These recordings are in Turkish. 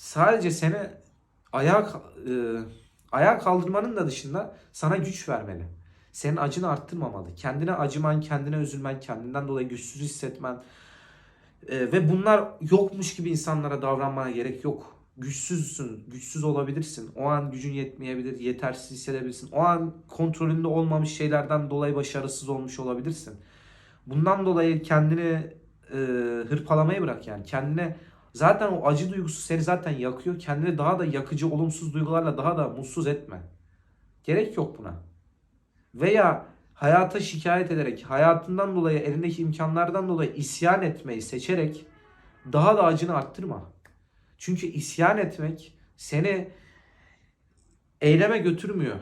sadece seni ayağa e, ayağa kaldırmanın da dışında sana güç vermeli. Senin acını arttırmamalı. Kendine acıman, kendine üzülmen, kendinden dolayı güçsüz hissetmen e, ve bunlar yokmuş gibi insanlara davranmana gerek yok. Güçsüzsün, güçsüz olabilirsin. O an gücün yetmeyebilir, yetersiz hissedebilirsin. O an kontrolünde olmamış şeylerden dolayı başarısız olmuş olabilirsin. Bundan dolayı kendini e, hırpalamayı bırak yani. Kendine zaten o acı duygusu seni zaten yakıyor. Kendini daha da yakıcı, olumsuz duygularla daha da mutsuz etme. Gerek yok buna. Veya hayata şikayet ederek, hayatından dolayı, elindeki imkanlardan dolayı isyan etmeyi seçerek daha da acını arttırma. Çünkü isyan etmek seni eyleme götürmüyor.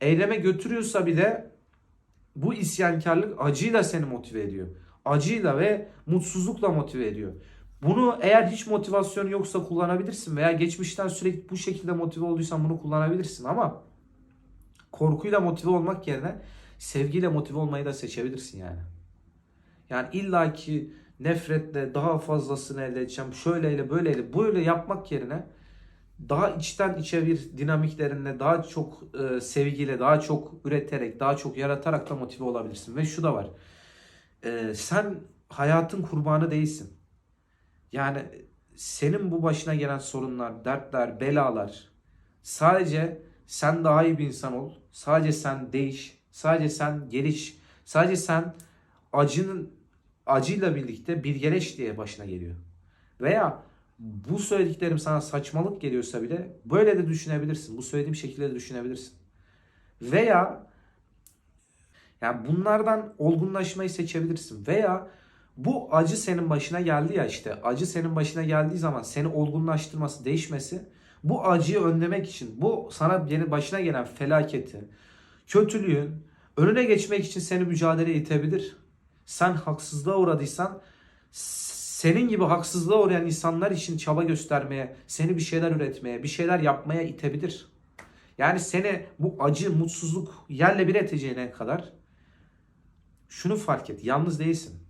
Eyleme götürüyorsa bile bu isyankarlık acıyla seni motive ediyor. Acıyla ve mutsuzlukla motive ediyor. Bunu eğer hiç motivasyon yoksa kullanabilirsin veya geçmişten sürekli bu şekilde motive olduysan bunu kullanabilirsin ama korkuyla motive olmak yerine sevgiyle motive olmayı da seçebilirsin yani. Yani illaki nefretle daha fazlasını elde edeceğim. Şöyleyle böyleyle böyle yapmak yerine daha içten içe bir dinamiklerinle daha çok e, sevgiyle, daha çok üreterek, daha çok yaratarak da motive olabilirsin. Ve şu da var. E, sen hayatın kurbanı değilsin. Yani senin bu başına gelen sorunlar, dertler, belalar sadece sen daha iyi bir insan ol. Sadece sen değiş. Sadece sen geliş. Sadece sen acının acıyla birlikte bir geleş diye başına geliyor. Veya bu söylediklerim sana saçmalık geliyorsa bile böyle de düşünebilirsin. Bu söylediğim şekilde de düşünebilirsin. Veya yani bunlardan olgunlaşmayı seçebilirsin. Veya bu acı senin başına geldi ya işte. Acı senin başına geldiği zaman seni olgunlaştırması, değişmesi bu acıyı önlemek için, bu sana yeni başına gelen felaketi, kötülüğün önüne geçmek için seni mücadeleye itebilir. Sen haksızlığa uğradıysan senin gibi haksızlığa uğrayan insanlar için çaba göstermeye, seni bir şeyler üretmeye, bir şeyler yapmaya itebilir. Yani seni bu acı, mutsuzluk yerle bir edeceğine kadar şunu fark et. Yalnız değilsin.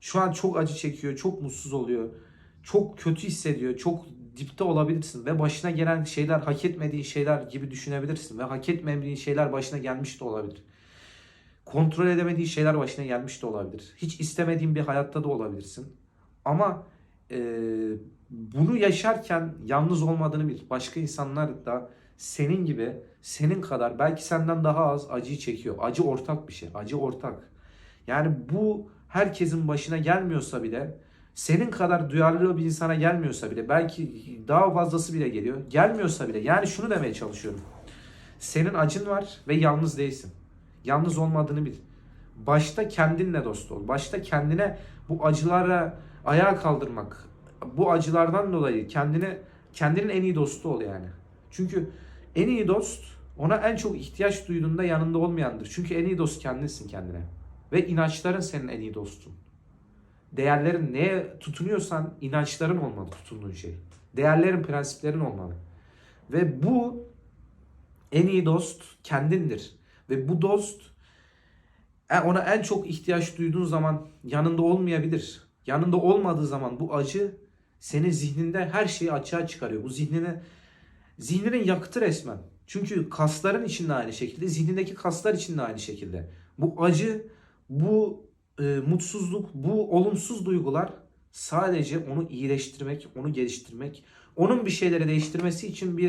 Şu an çok acı çekiyor, çok mutsuz oluyor. Çok kötü hissediyor, çok dipte olabilirsin ve başına gelen şeyler hak etmediğin şeyler gibi düşünebilirsin ve hak etmediğin şeyler başına gelmiş de olabilir. Kontrol edemediğin şeyler başına gelmiş de olabilir. Hiç istemediğin bir hayatta da olabilirsin. Ama e, bunu yaşarken yalnız olmadığını bil. Başka insanlar da senin gibi, senin kadar belki senden daha az acıyı çekiyor. Acı ortak bir şey. Acı ortak. Yani bu herkesin başına gelmiyorsa bile senin kadar duyarlı bir insana gelmiyorsa bile belki daha fazlası bile geliyor. Gelmiyorsa bile yani şunu demeye çalışıyorum. Senin acın var ve yalnız değilsin. Yalnız olmadığını bil. Başta kendinle dost ol. Başta kendine bu acılara ayağa kaldırmak. Bu acılardan dolayı kendine kendinin en iyi dostu ol yani. Çünkü en iyi dost ona en çok ihtiyaç duyduğunda yanında olmayandır. Çünkü en iyi dost kendinsin kendine. Ve inançların senin en iyi dostun. Değerlerin neye tutunuyorsan inançların olmalı tutunduğun şey. Değerlerin, prensiplerin olmalı. Ve bu en iyi dost kendindir. Ve bu dost e, ona en çok ihtiyaç duyduğun zaman yanında olmayabilir. Yanında olmadığı zaman bu acı senin zihninde her şeyi açığa çıkarıyor. Bu zihnine zihninin yakıtı resmen. Çünkü kasların içinde aynı şekilde, zihnindeki kaslar içinde aynı şekilde. Bu acı, bu e, mutsuzluk, bu olumsuz duygular sadece onu iyileştirmek, onu geliştirmek, onun bir şeyleri değiştirmesi için bir